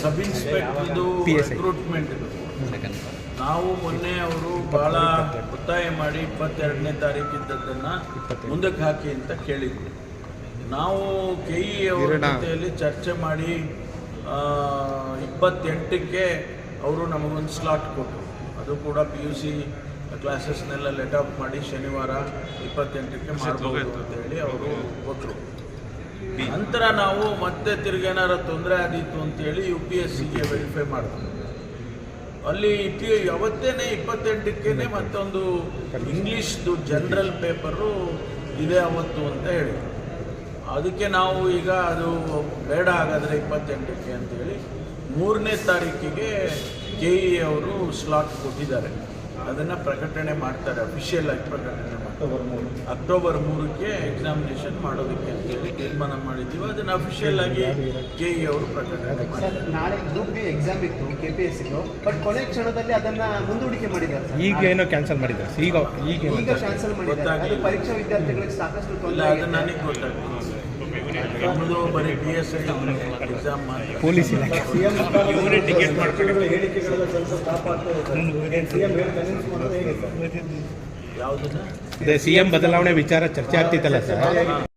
ಸಬ್ ಇನ್ಸ್ಪೆಕ್ಟರ್ದು. Recruitment ನಾವು ಮೊನ್ನೆ ಅವರು ಬಹಳ ಒತ್ತಾಯ ಮಾಡಿ ಇಪ್ಪತ್ತೆರಡನೇ ತಾರೀಕು ಇದ್ದದ್ದನ್ನು ಮುಂದಕ್ಕೆ ಹಾಕಿ ಅಂತ ಕೇಳಿದ್ವಿ. ನಾವು ಕೆ ಇ ಅವರ ಜೊತೆಯಲ್ಲಿ ಚರ್ಚೆ ಮಾಡಿ ಆ, ಇಪ್ಪತ್ತೆಂಟಕ್ಕೆ ಅವರು ನಮಗೊಂದು ಸ್ಲಾಟ್ ಕೊಟ್ಟರು. ಅದು ಕೂಡ ಪಿ ಯು ಸಿ ಕ್ಲಾಸಸ್ನೆಲ್ಲ ಲೆಟ್ ಆಫ್ ಮಾಡಿ ಶನಿವಾರ ಇಪ್ಪತ್ತೆಂಟಕ್ಕೆ ಮಾಡಬಹುದು ಅಂತೇಳಿ ಅವರು ಕೊಟ್ಟರು ನಂತರ ನಾವು ಮತ್ತೆ ತಿರ್ಗೇನಾರ ತೊಂದರೆ ಆದೀತು ಅಂತೇಳಿ ಯು ಪಿ ಎಸ್ ಸಿಗೆ ವೆರಿಫೈ ಮಾಡ್ತೀವಿ ಅಲ್ಲಿ ಇಟ್ಟು ಅವತ್ತೇನೆ ಇಪ್ಪತ್ತೆಂಟಕ್ಕೇನೆ ಮತ್ತೊಂದು ಇಂಗ್ಲೀಷ್ದು ಜನರಲ್ ಪೇಪರು ಇದೆ ಅವತ್ತು ಅಂತ ಹೇಳಿ. ಅದಕ್ಕೆ ನಾವು ಈಗ ಅದು ಬೇಡ ಹಾಗಾದರೆ ಇಪ್ಪತ್ತೆಂಟಕ್ಕೆ ಅಂತೇಳಿ ಮೂರನೇ ತಾರೀಕಿಗೆ ಕೆ ಇ ಅವರು ಸ್ಲಾಟ್ ಕೊಟ್ಟಿದ್ದಾರೆ. ಅದನ್ನು ಪ್ರಕಟಣೆ ಮಾಡ್ತಾರೆ ಅಫಿಷಿಯಲ್ ಆಗಿ ಪ್ರಕಟಣೆ ಮಾಡ್ತಾರೆ. ಅಕ್ಟೋಬರ್ ಮೂರಕ್ಕೆ ಎಕ್ಸಾಮಿನೇಷನ್ ಮಾಡೋದಕ್ಕೆ ಅಂತ ಹೇಳಿ ತೀರ್ಮಾನ ಮಾಡಿದ್ದೀವಿ. ಅದನ್ನು ಅಫಿಷಿಯಲ್ ಆಗಿ ಕೆ ಇ ಅವರು ಪ್ರಕಟಣೆ ಮಾಡ್ತಾರೆ. ಸರ್ ನಾಳೆ ಗ್ರೂಪ್ ಬಿ ಎಕ್ಸಾಮ್ ಇತ್ತು ಕೆ ಪಿ ಎಸ್ ಬಟ್ ಕೊನೆ ಕ್ಷಣದಲ್ಲಿ ಅದನ್ನ ಮುಂದೂಡಿಕೆ ಮಾಡಿದ್ದಾರೆ ಸರ್. ಈಗ ಏನೋ ಕ್ಯಾನ್ಸಲ್ ಮಾಡಿದ್ದಾರೆ ಈಗ ಈಗ ಕ್ಯಾನ್ಸಲ್ ಮಾಡಿದ್ದಾರೆ. ಪರೀಕ್ಷಾ ವಿದ್ಯಾರ್ಥಿಗಳಿಗೆ ಸಾಕಷ್ಟು ತೊಂದರೆ ಅದನ್ನು ನನಗೆ ಗೊತ್ತಾಗ್ತದೆ ನಮ್ಮದು ಎಕ್ಸಾಮ್ ಪೊಲೀಸ್ ಇಲಾಖೆ ಯಾವುದನ್ನ ಬದಲಾವಣೆ ವಿಚಾರ ಚರ್ಚೆ ಆಗ್ತಿತ್ತಲ್ಲ ಸರ್?